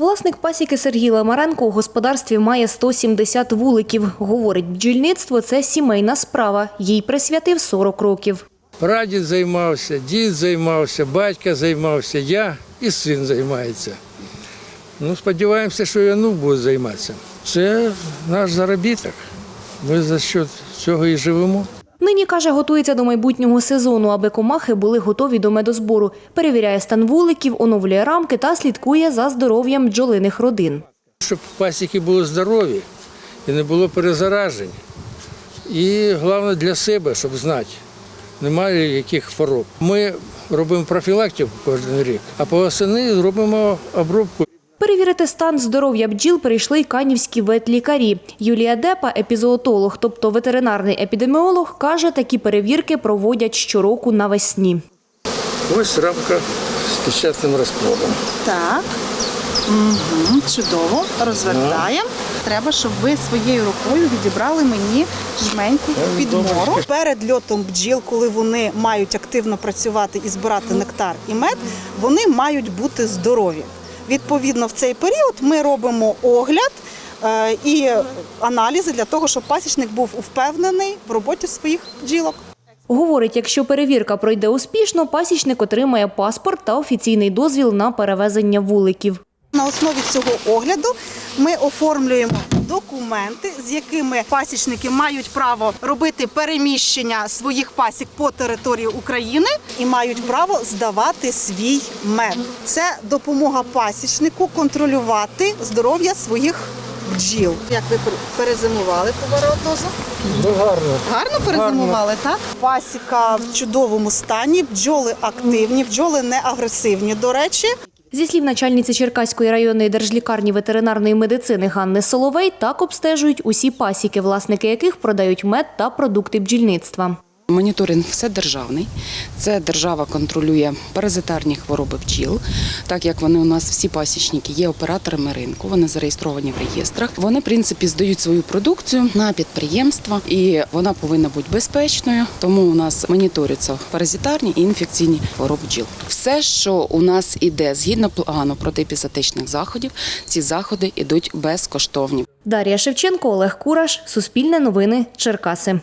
Власник пасіки Сергій Ламаренко у господарстві має 170 вуликів. Говорить, бджільництво – це сімейна справа. Їй присвятив 40 років. Прадід займався, дід займався, батько займався, я і син займається. Ну, сподіваємося, що і онук буде займатися. Це наш заробіток. Ми за що цього і живемо. Нині, каже, готується до майбутнього сезону, аби комахи були готові до медозбору. Перевіряє стан вуликів, оновлює рамки та слідкує за здоров'ям бджолиних родин. Щоб пасіки були здорові і не було перезаражень. І головне для себе, щоб знати, немає яких хвороб. Ми робимо профілактику кожен рік, а по осени робимо обробку. Перевірити стан здоров'я бджіл прийшли й канівські ветлікарі. Юлія Депа, епізоотолог, тобто ветеринарний епідеміолог, каже, такі перевірки проводять щороку навесні. Ось рамка з печатним розплодом. Так. Угу, чудово. Розвертаємо. Треба, щоб ви своєю рукою відібрали мені жменьку підмору. Перед льотом бджіл, коли вони мають активно працювати і збирати нектар і мед, вони мають бути здорові. Відповідно, в цей період ми робимо огляд е, і аналізи для того, щоб пасічник був впевнений в роботі своїх бджілок. Говорить, якщо перевірка пройде успішно, пасічник отримає паспорт та офіційний дозвіл на перевезення вуликів. На основі цього огляду ми оформлюємо документи, з якими пасічники мають право робити переміщення своїх пасік по території України і мають право здавати свій мед. Це допомога пасічнику контролювати здоров'я своїх бджіл. Як ви перезимували поворотозу? Ну, гарно. Гарно перезимували, так? Пасіка в чудовому стані, бджоли активні, бджоли не агресивні, до речі. Зі слів начальниці Черкаської районної держлікарні ветеринарної медицини Ганни Соловей, так обстежують усі пасіки, власники яких продають мед та продукти бджільництва. Моніторинг вседержавний. Це держава контролює паразитарні хвороби бджіл, так як вони у нас всі пасічники є операторами ринку, вони зареєстровані в реєстрах. Вони, в принципі, здають свою продукцію на підприємства, і вона повинна бути безпечною. Тому у нас моніторяться паразитарні і інфекційні хвороби бджіл. Все, що у нас іде згідно плану протиепізотичних заходів, ці заходи йдуть безкоштовні. Дар'я Шевченко, Олег Кураш, Суспільне новини, Черкаси.